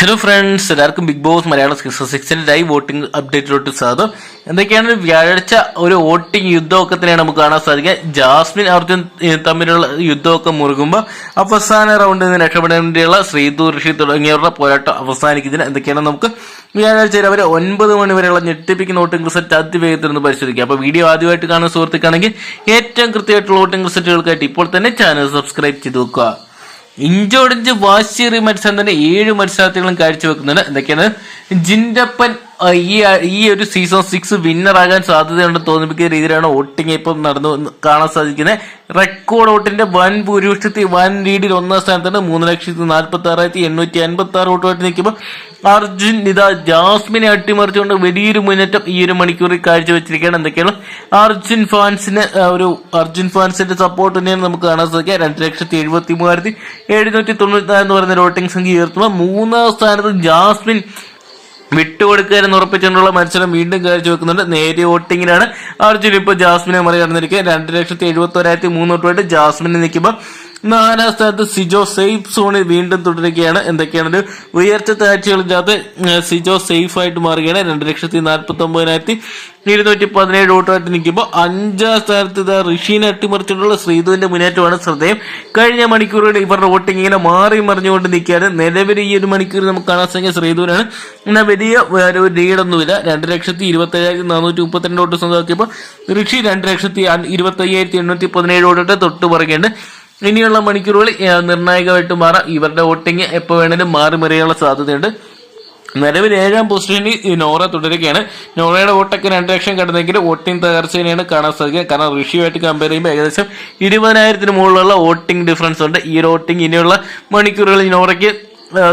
Hello friends എല്ലാവർക്കും big boss Malayalam season സിക്സിന്റെ live voting അപ്ഡേറ്റിലോട്ട് സ്വാഗതം. എന്തൊക്കെയാണ് വ്യാഴാഴ്ച ഒരു വോട്ടിംഗ് യുദ്ധമൊക്കെ തന്നെയാണ് നമുക്ക് കാണാൻ സാധിക്കുക. ജാസ്മിൻ അർജുൻ തമ്മിലുള്ള യുദ്ധമൊക്കെ മുറുകുമ്പോൾ അവസാന റൗണ്ടിൽ നിന്ന് രക്ഷപ്പെടാൻ വേണ്ടിയുള്ള ശ്രീതു ഋഷി തുടങ്ങിയവരുടെ പോരാട്ടം അവസാനിക്കുന്നതിന് എന്തൊക്കെയാണ് നമുക്ക് വ്യാഴാഴ്ച രാവിലെ ഒൻപത് മണി വരെയുള്ള ഞെട്ടിപ്പിക്കുന്ന വോട്ടിംഗ് റിസൾട്ട് അതിവേഗത്തിൽ നിന്ന് പരിശോധിക്കുക അപ്പോൾ വീഡിയോ ആദ്യമായിട്ട് കാണുന്ന സുഹൃത്തുക്കാണെങ്കിൽ ഏറ്റവും കൃത്യമായിട്ടുള്ള വോട്ടിംഗ് റിസൾട്ടുകൾക്കായിട്ട് ഇപ്പോൾ തന്നെ ചാനൽ സബ്സ്ക്രൈബ് ചെയ്ത് വെക്കുക. ഇഞ്ചോടിഞ്ച് വാശിയേറിയ മത്സരം തന്നെ ഏഴ് മത്സരാർത്ഥികളും കാഴ്ചവെക്കുന്നുണ്ട്. എന്തൊക്കെയാണ്? ജിൻഡപ്പൻ ഈ ഈ ഒരു സീസൺ സിക്സ് വിന്നർ ആകാൻ സാധ്യതയുണ്ടെന്ന് തോന്നിപ്പിക്കുന്ന രീതിയിലാണ് വോട്ടിംഗ് ഇപ്പം നടന്നു കാണാൻ സാധിക്കുന്നത്. റെക്കോർഡ് വോട്ടിന്റെ വൻ ഭൂരിപക്ഷത്തിൽ വൻ ലീഡിൽ ഒന്നാം സ്ഥാനത്താണ് മൂന്ന് ലക്ഷത്തി നാൽപ്പത്തി ആറായിരത്തി എണ്ണൂറ്റി അൻപത്തി ആറ് വോട്ടുമായിട്ട് നിൽക്കുമ്പോൾ അർജുൻ ഇതാ ജാസ്മിനെ അട്ടിമറിച്ചുകൊണ്ട് വലിയൊരു മുന്നേറ്റം ഈ ഒരു മണിക്കൂറിൽ കാഴ്ചവെച്ചിരിക്കുകയാണ്. എന്തൊക്കെയാണ്? അർജുൻ ഫാൻസിന് ഒരു അർജുൻ ഫാൻസിന്റെ സപ്പോർട്ട് തന്നെയാണ് നമുക്ക് കാണാൻ സാധിക്കുക. രണ്ട് ലക്ഷത്തി എഴുപത്തി മൂവായിരത്തി എഴുന്നൂറ്റി തൊണ്ണൂറ്റി നാല് എന്ന് പറയുന്ന വോട്ടിംഗ് സംഖ്യ ഉയർത്തുമ്പോൾ മൂന്നാം സ്ഥാനത്ത് ജാസ്മിൻ വിട്ടുകൊടുക്കുക എന്ന് ഉറപ്പിച്ചുകൊണ്ടുള്ള മത്സരം വീണ്ടും കാഴ്ചവെക്കുന്നുണ്ട്. നേരിയ വോട്ടിങ്ങിലാണ്. അർജുൻ ഇപ്പോൾ ജാസ്മിനെ മറികടന്നിരിക്കുക രണ്ട് ലക്ഷത്തി എഴുപത്തി ഒരായിരത്തി മൂന്ന് തൊട്ടുമായിട്ട് ജാസ്മിനെ നിൽക്കുമ്പോൾ നാലാം സ്ഥാനത്ത് സിജോ സേഫ് സോണിൽ വീണ്ടും തുടരുകയാണ്. എന്തൊക്കെയാണ് ഉയർച്ച താഴ്ചകളില്ലാതെ സിജോ സേഫ് ആയിട്ട് മാറുകയാണ്. രണ്ട് ലക്ഷത്തി നാൽപ്പത്തി ഒമ്പതിനായിരത്തി ഇരുന്നൂറ്റി പതിനേഴ് വോട്ടുമായിട്ട് നിൽക്കുമ്പോൾ അഞ്ചാം സ്ഥാനത്ത് ഇത് ഋഷീനെ അട്ടിമറിച്ചിട്ടുള്ള ശ്രീധുവിന്റെ മുന്നേറ്റമാണ് ശ്രദ്ധേയം. കഴിഞ്ഞ മണിക്കൂറുകളിൽ ഇവരുടെ വോട്ടിംഗ് ഇങ്ങനെ മാറി മറിഞ്ഞുകൊണ്ട് നിൽക്കുകയാണ്. നിലവിൽ ഈ ഒരു മണിക്കൂർ നമുക്ക് കാണാൻ സാധിക്കുക ശ്രീധുവിനാണ്. എന്നാൽ വലിയ ഒരു ലീഡൊന്നുമില്ല. രണ്ട് ലക്ഷത്തി ഇരുപത്തി ഏഴായിരത്തി നാനൂറ്റി മുപ്പത്തിരണ്ട് വോട്ട് സ്വന്തമാക്കിയപ്പോൾ ഋഷി രണ്ട് ലക്ഷത്തി ഇരുപത്തി അയ്യായിരത്തി എണ്ണൂറ്റി പതിനേഴ് വോട്ടിട്ട് തൊട്ട് പറയുകയുണ്ട് ഇനിയുള്ള മണിക്കൂറുകളിൽ നിർണായകമായിട്ട് മാറാം. ഇവരുടെ വോട്ടിംഗ് എപ്പോൾ വേണേലും മാറി മറിയാനുള്ള സാധ്യതയുണ്ട്. നിലവിൽ ഏഴാം പൊസിഷനിൽ നോറ തുടരുകയാണ്. നോറയുടെ വോട്ടൊക്കെ രണ്ട് ലക്ഷം കടന്നെങ്കിൽ വോട്ടിംഗ് തകർച്ചയാണ് കാണാൻ സാധിക്കുക. കാരണം ഋഷിയുമായിട്ട് കമ്പയർ ചെയ്യുമ്പോൾ ഏകദേശം ഇരുപതിനായിരത്തിന് മുകളിലുള്ള വോട്ടിംഗ് ഡിഫറൻസ് ഉണ്ട്. ഈ വോട്ടിംഗ് ഇനിയുള്ള മണിക്കൂറുകളിൽ നോറയ്ക്ക്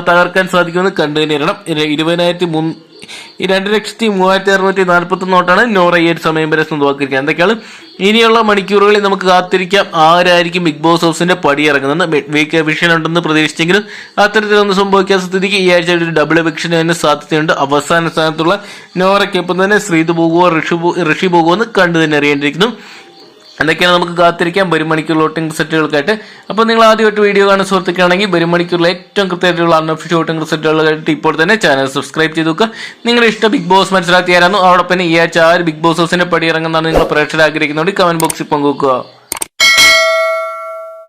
തകർക്കാൻ സാധിക്കുമെന്ന് കണ്ടു തന്നെയാണ്. ഇരുപതിനായിരത്തി ഈ രണ്ട് ലക്ഷത്തി മൂവായിരത്തി അറുന്നൂറ്റി നാൽപ്പത്തി നോട്ടാണ് നോറ ഈ ഒരു സമയം വരെ സ്വന്തമാക്കിയിരിക്കുക എന്തൊക്കെയാണ്? ഇനിയുള്ള മണിക്കൂറുകളിൽ നമുക്ക് കാത്തിരിക്കാം. ആരായിരിക്കും ബിഗ് ബോസ് ഹൗസിന്റെ പടി ഇറങ്ങുന്നത് വീക്ക് എവിഷൻ ഉണ്ടെന്ന് പ്രതീക്ഷിച്ചെങ്കിലും അത്തരത്തിലൊന്നും സംഭവിക്കാൻ സ്ഥിതിക്ക് ഈ ആഴ്ച ഒരു ഡബിൾ എവിക്ഷൻ തന്നെ സാധ്യതയുണ്ട്. അവസാന സ്ഥാനത്തുള്ള നോറയ്ക്കൊപ്പം തന്നെ ശ്രീതു പോകുവോ ഋഷി ഋഷി പോകുമോ എന്ന് കണ്ടു തന്നെ അറിയേണ്ടിയിരിക്കുന്നു. എന്തൊക്കെയാണ് നമുക്ക് കാത്തിരിക്കാം? മണിക്കൂർ വോട്ടിംഗ് സെറ്റുകൾക്കായിട്ട്. അപ്പോൾ നിങ്ങൾ ആദ്യമായിട്ട് വീഡിയോ കാണാൻ സുഹൃത്തുക്കളാണെങ്കിൽ മണിക്കൂറിൽ ഏറ്റവും കൃത്യമായിട്ടുള്ള അൺഒഫിഷ്യൽ വോട്ടിംഗ് റിസൾട്ടുകളായിട്ട് ഇപ്പോൾ തന്നെ ചാനൽ സബ്സ്ക്രൈബ് ചെയ്ത് വെക്കുക. നിങ്ങളുടെ ഇഷ്ട ബിഗ് ബോസ് ആരാണോ അതോടൊപ്പം തന്നെ ഈ ആഴ്ച ആര് ബിഗ് ബോസ് ഹൗസിന്റെ പടി ഇറങ്ങുന്നതാണ് നിങ്ങൾ പ്രേക്ഷകർ ആഗ്രഹിക്കുന്നുണ്ട് കമന്റ് ബോക്സിൽ പങ്കുവെക്കുക.